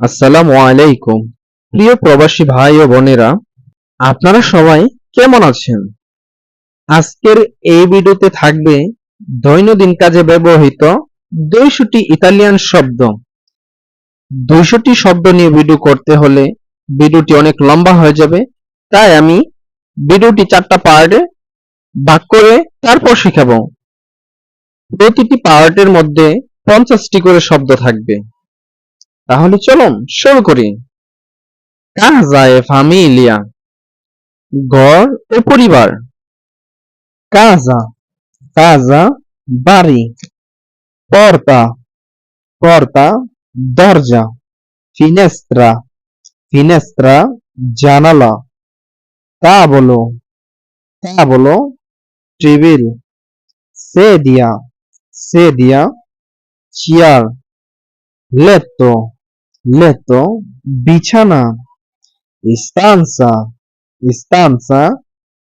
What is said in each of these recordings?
আসসালামু আলাইকুম। প্রিয় প্রবাসী ভাই ও বোনেরা, আপনারা সবাই কেমন আছেন? আজকের এই ভিডিওতে থাকবে দৈনন্দিন কাজে ব্যবহৃত দুইশোটি ইতালিয়ান শব্দ। দুইশোটি শব্দ নিয়ে ভিডিও করতে হলে ভিডিওটি অনেক লম্বা হয়ে যাবে, তাই আমি ভিডিওটি চারটা পার্টে ভাগ করে তারপর শিখাবো। প্রতিটি পার্টের মধ্যে পঞ্চাশটি করে শব্দ থাকবে। তাহলে চলুন শুরু করি। কাজা ফামিলিয়া ঘর ও পরিবার। কাজা কাজা বাড়ি। পর্তা পর্তা দরজা ফিনেস্ত্রা ফিনেস্ত্রা জানালা। তা বলো তাবলো তাবলো টেবিল। সেদিয়া সেদিয়া চেয়ার। letto, letto, বিছানা, stanza, stanza,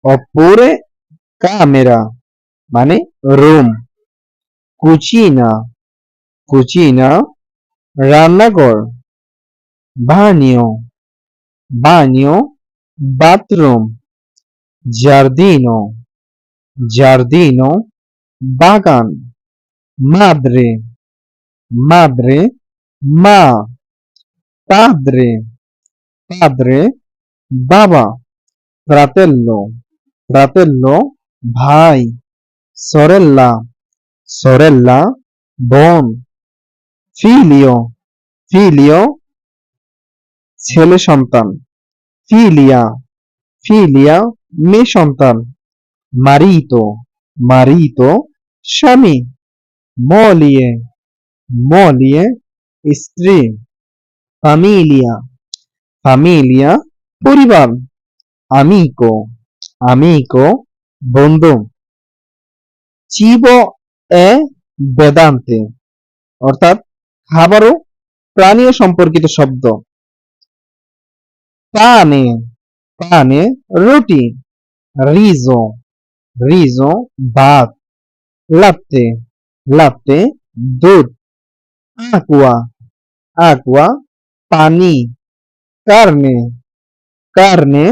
oppure camera, মানে রুম, cucina, cucina, রান্নাঘর, bagno, bagno, bathroom, giardino, giardino, বাগান, madre, madre, মা padre padre বাবা fratello fratello ভাই sorella sorella বোন figlio figlio ছেলে সন্তান filia filia মেয়ে সন্তান marito marito স্বামী moglie moglie স্ত্রী ফামিলিয়া ফামিলিয়া পরিবার. আমিকো আমিকো বন্ধু. চিবো এ বেদান্তে অর্থাৎ খাবার ও প্রাণীয় সম্পর্কিত শব্দ। পানে পানে রুটি রিজো রিজো ভাত। লাত্তে লাত্তে দুধ। Aqua, aqua, পানি carne, carne,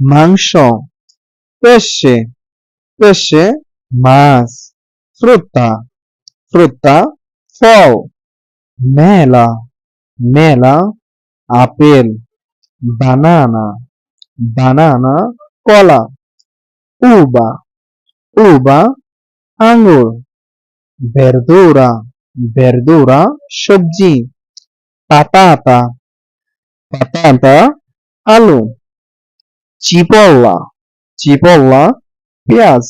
মাংস pesce, pesce, মাছ frutta, frutta, ফল মেলা মেলা আপেল banana, banana, কলা uva, uva, আঙ্গুর verdura, verdura সবজি patata patata আলু cipolla cipolla পেঁয়াজ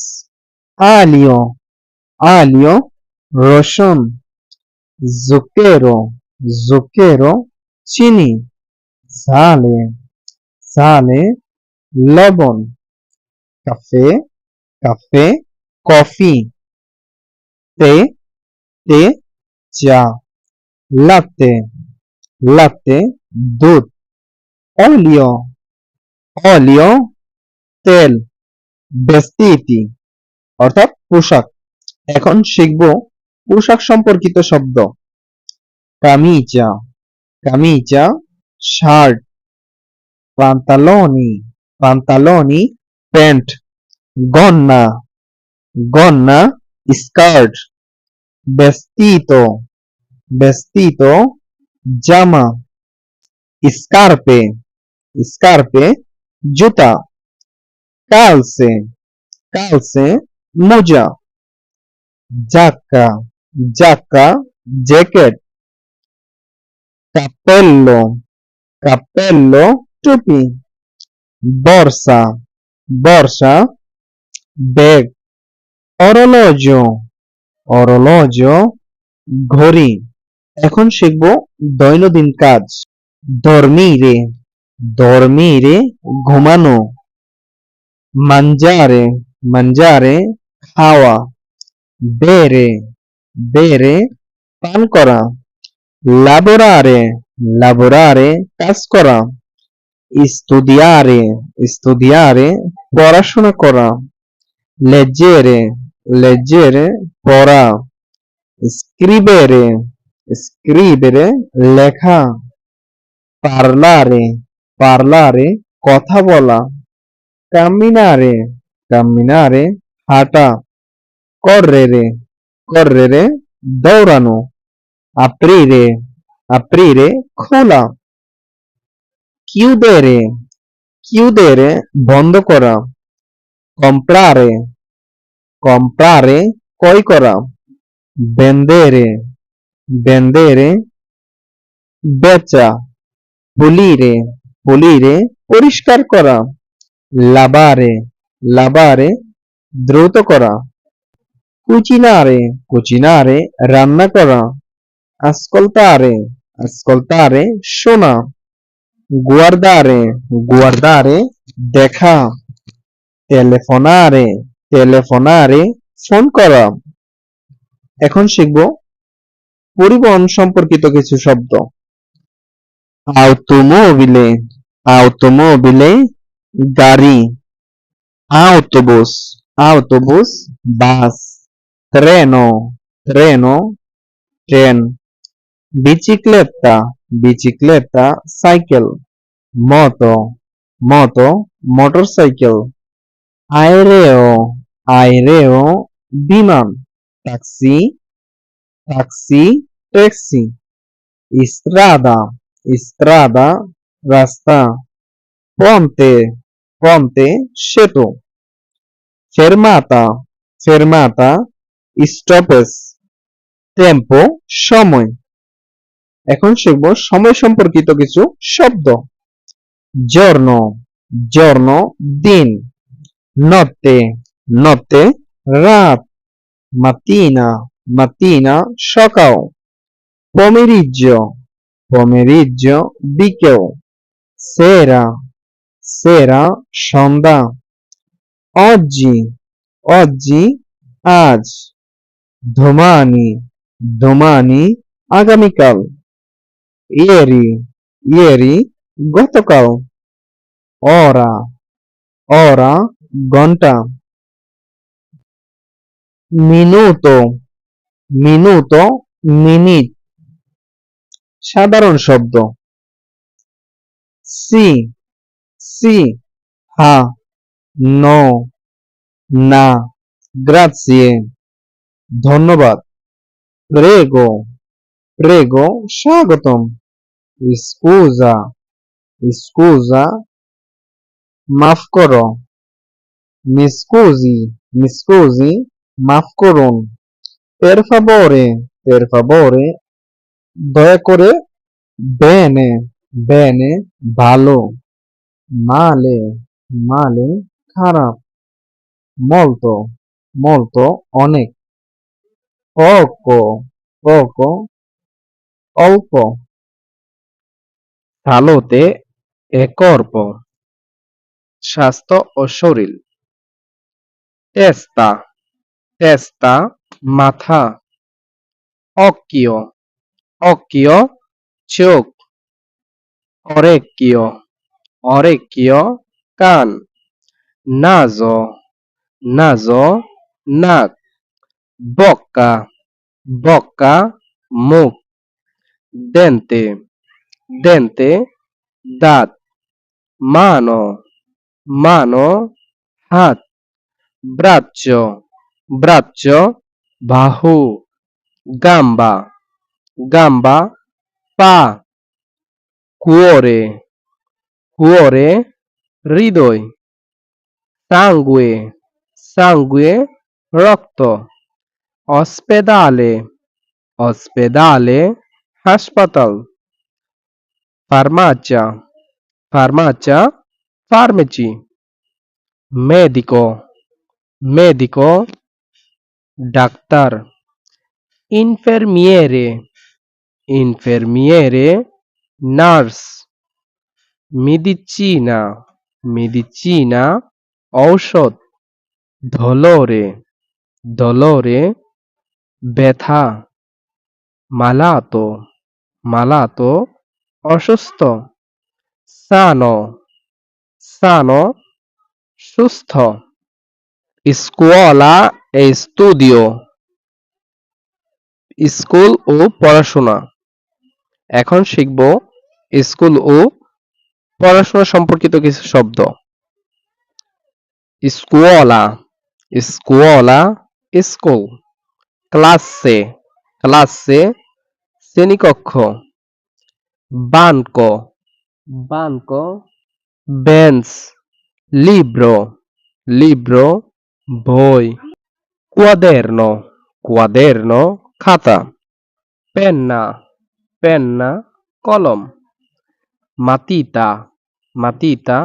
alio alio রসুন zucchero zucchero চিনি sale sale লবণ কাফে কাফে কফি তে তে চা latte latte দুধ olio olio তেল vestiti অর্থাৎ পোশাক। এখন শিখব পোশাক সম্পর্কিত শব্দ। কামিজা কামিজা, শার্ট pantaloni pantaloni প্যান্ট গন্না গন্না স্কার্ট vestito vestito জামা। Scarpe scarpe জুতা calze calze মোজা giacca giacca jacket cappello cappello টুপি borsa borsa bag orologio orologio ঘড়ি এখন শিখব দৈনন্দিন কাজ dormire dormire ঘুমানো mangiare mangiare খাওয়া bere bere পান করা lavorare lavorare কাজ করা studiare studiare পড়াশোনা করা leggere leggere পড়া scrivere scrivere লেখা parlare parlare কথা বলা camminare camminare হাঁটা correre correre দৌড়ানো aprire aprire খোলা chiudere chiudere বন্ধ করা comprare comprare ক্রয় করা vendere vendere বেচা pulire pulire পরিষ্কার করা lavare lavare দ্রুত করা cucinare cucinare রান্না করা ascoltare ascoltare শোনা guardare guardare দেখা telefonare telefonare ফোন করা এখন শিখব পরিবহন সম্পর্কিত কিছু শব্দ automobile automobile গাড়ি autobus autobus bus treno treno train bicicletta bicicletta cycle moto moto motorcycle aereo aereo বিমান taxi taxi taxi strada strada রাস্তা ponte ponte সেতু fermata fermata স্টপেজ টেম্পো সময় এখন শিখব সময় সম্পর্কিত কিছু শব্দ giorno giorno দিন notte notte রাত mattina mattina সকাল pomeriggio pomeriggio বিকেল sera sera সন্ধ্যা oggi oggi আজ domani domani আগামীকাল ieri ieri গতকাল ora ora ঘণ্টা minuto minuto মিনিট সাধারণ শব্দ। সি সি, হা, নো, না গ্রাzie ধন্যবাদ। প্রেগো প্রেগো, স্বাগতম। স্কুজা স্কুজা, মাফ করো। মিসকুজি মিসকুজি, মাফ করুন। per favore per favore দয়া করে বেনে বেনে ভালো মালে মালে খারাপ, মলতো মলতো অনেক অক অক অল্প ভালোতে একর পর, স্বাস্থ্য ও শরীর, তেস্তা তেস্তা মাথা অকিয় occhio চোখ orecchio orecchio কান naso naso নাক bocca bocca মুখ dente dente দাঁত mano mano হাত braccio braccio বাহু gamba gamba পা cuore cuore হৃদয় sangue sangue রক্ত ospedale ospedale হাসপাতাল farmacia farmacia pharmacy medico medico doctor infermiere infermiere nurse medicina medicina ঔষধ dolore dolore ব্যথা malato malato অসুস্থ sano sano সুস্থ scuola e studio স্কুল ও পড়াশোনা এখন শিখব স্কুল ও পড়াশোনা সম্পর্কিত কিছু শব্দ। স্কুওলা স্কুওলা স্কুল। ক্লাসে ক্লাসে শ্রেণীকক্ষ। বানক বানক বেঞ্চ। লিব্রো লিব্রো বই। cuaderno cuaderno খাতা। পেন্না। পেন্না কলম matita matita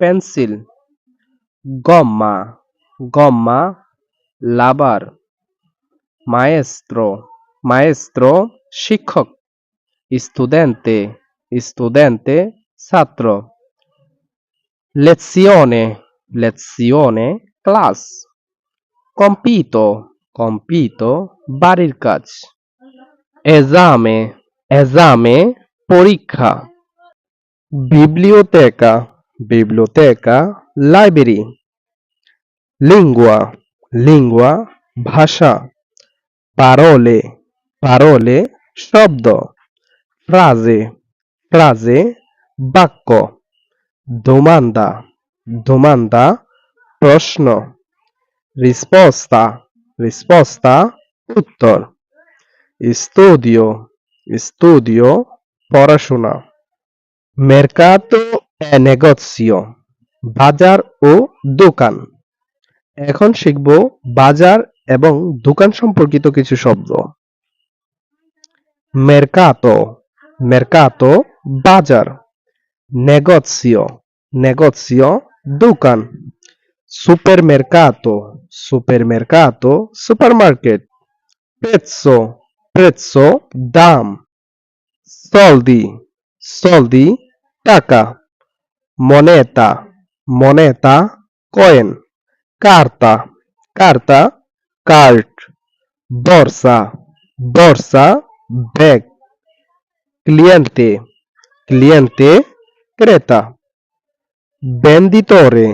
পেন্সিল গম্মা গম্মা লাবার maestro maestro শিক্ষক studente studente ছাত্র lezione lezione class compito compito বাড়ির কাজ esame esame পরীক্ষা biblioteca biblioteca library lingua lingua ভাষা parole parole শব্দ frase frase বাক্য domanda domanda প্রশ্ন risposta risposta উত্তর studio studio পড়াশোনা mercato e negozio বাজার ও দোকান এখন শিখব বাজার এবং দোকান সম্পর্কিত কিছু শব্দ mercato mercato বাজার negozio negozio দোকান supermercato supermercato supermarket prezzo prezzo দাম soldi soldi টাকা moneta moneta coin carta carta card borsa borsa bag cliente cliente ক্রেতা venditore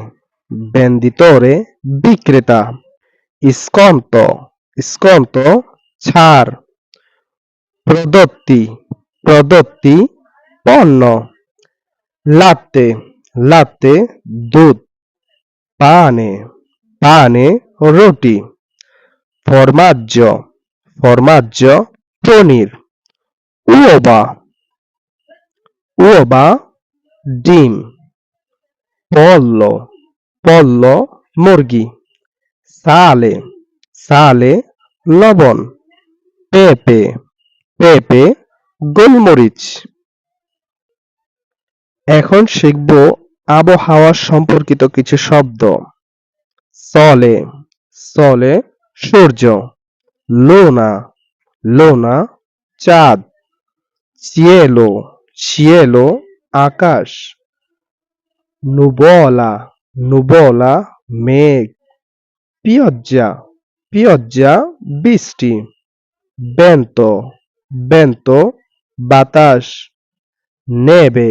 venditore বিক্রেতা sconto sconto ছাড় prodotti prodotti পণ্য latte latte দুধ pane pane রুটি formaggio formaggio পনির uova uova ডিম pollo pollo মুরগি সালে সালে লবণ পেঁপে পেঁপে গোলমরিচ। এখন শিখব আবহাওয়া সম্পর্কিত কিছু শব্দ। সলে সলে সূর্য। লোনা লোনা, চাঁদ। cielo cielo আকাশ। নুবলা নুবলা, মেঘ। পিয়জ্জা পিয়জ্জা, বৃষ্টি। বেন্তো বেন্তো বাতাস, নেবে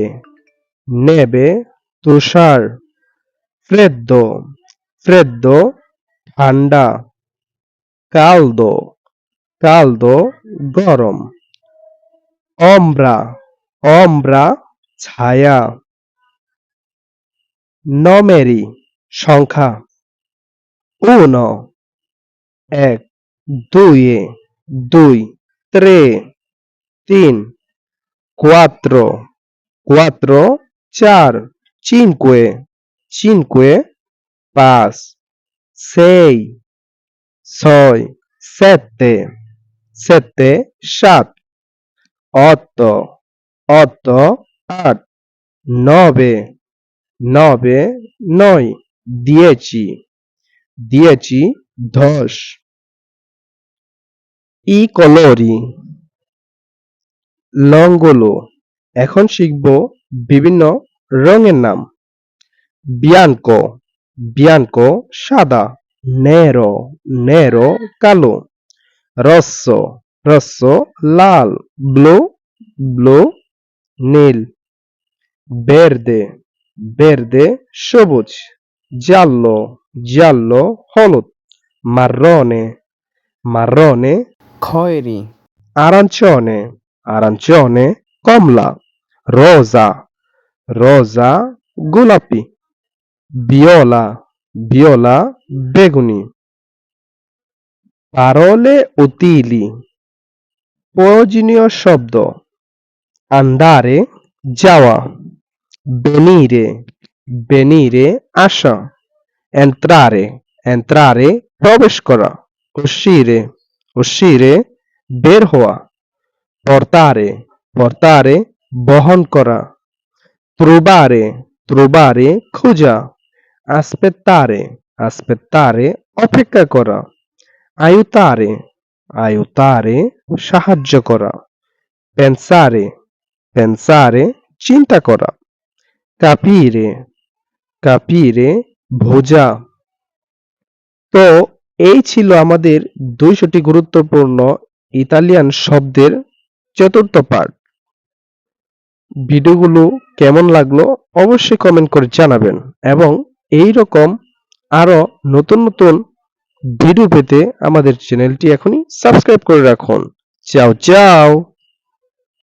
নেবে, তুষার, ফ্রেদ্দো ফ্রেদ্দো, ঠান্ডা, কালদো কালদো, গরম অম্ব্রা অম্ব্রা ছায়া, নমেরি, সংখ্যা uno এক, দুয়ে, দুই tre তিন কোয়াত্র কোয়াত্র চার চিনকুয়ে চিনকুয়ে পাঁচ সেই ছয় সেতে সেতে সাত অত অত আট, নবে নবে, নয়, দিয়েছি দিয়েছি ধস ই কলোরি লংগুলো এখন শিখব বিভিন্ন রঙের নাম। বিয়ানকো বিয়ানকো সাদা নেরো নেরো কালো। রস্সো রস্সো লাল ব্লু ব্লু নীল। বেরদে বেরদে সবুজ জাল্লো জাল্লো হলুদ মাররনে মাররনে। খয়েরি। আরাঞ্চনে আরাঞ্চনে কমলা রোজা রোজা গোলাপি viola viola বেগুনি parole utili প্রয়োজনীয় শব্দ andare যাওয়া venire venire আসা entrare entrare প্রবেশ করা uscire uscire বের হওয়া portare portare বহন করা trovare trovare খোঁজা aspettare aspettare অপেক্ষা করা aiutare aiutare সাহায্য করা pensare pensare চিন্তা করা capire capire বোঝা তো এই ছিল আমাদের দুইশোটি গুরুত্বপূর্ণ ইতালিয়ান শব্দের চতুর্থ পার্ট ভিডিওগুলো কেমন লাগল অবশ্যই কমেন্ট করে জানাবেন এবং এই রকম আরও নতুন নতুন ভিডিও পেতে আমাদের চ্যানেলটি এখনই সাবস্ক্রাইব করে রাখুন। চাও চাও